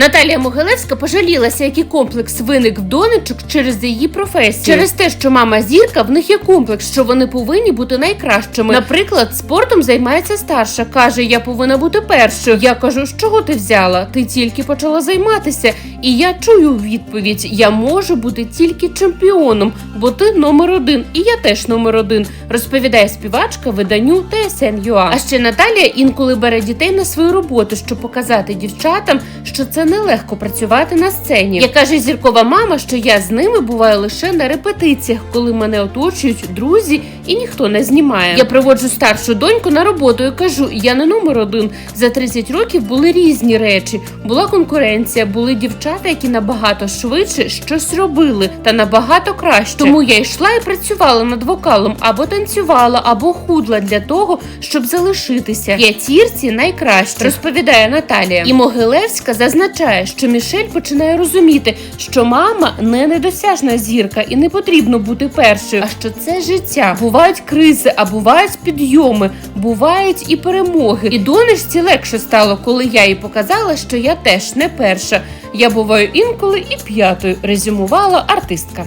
Наталія Могилевська пожалілася, який комплекс виник в донечок через її професію. Через те, що мама зірка, в них є комплекс, що вони повинні бути найкращими. Наприклад, спортом займається старша. каже, я повинна бути першою. Я кажу, з чого ти взяла? Ти тільки почала займатися. І я чую відповідь: я можу бути тільки чемпіоном, бо ти номер один, і я теж номер один. Розповідає співачка виданню TSN.ua. А ще Наталія інколи бере дітей на свою роботу, щоб показати дівчатам, що це нелегко працювати на сцені. Я каже зіркова мама, що я з ними буваю лише на репетиціях, коли мене оточують друзі і ніхто не знімає. Я приводжу старшу доньку на роботу і кажу: я не номер один. За 30 років були різні речі. Була конкуренція, були дівчата, які набагато швидше щось робили та набагато краще. Тому я йшла і працювала над вокалом або танцювала, або худла для того, щоб залишитися. П'ятірці найкраще, розповідає Наталія. І Могилевська зазначає, що Мішель починає розуміти, що мама не недосяжна зірка і не потрібно бути першою, а що це життя. Бувають кризи, а бувають підйоми, бувають і перемоги. І донечці легше стало, коли я їй показала, що я теж не перша. Я буваю інколи і п'ятою, резюмувала артистка.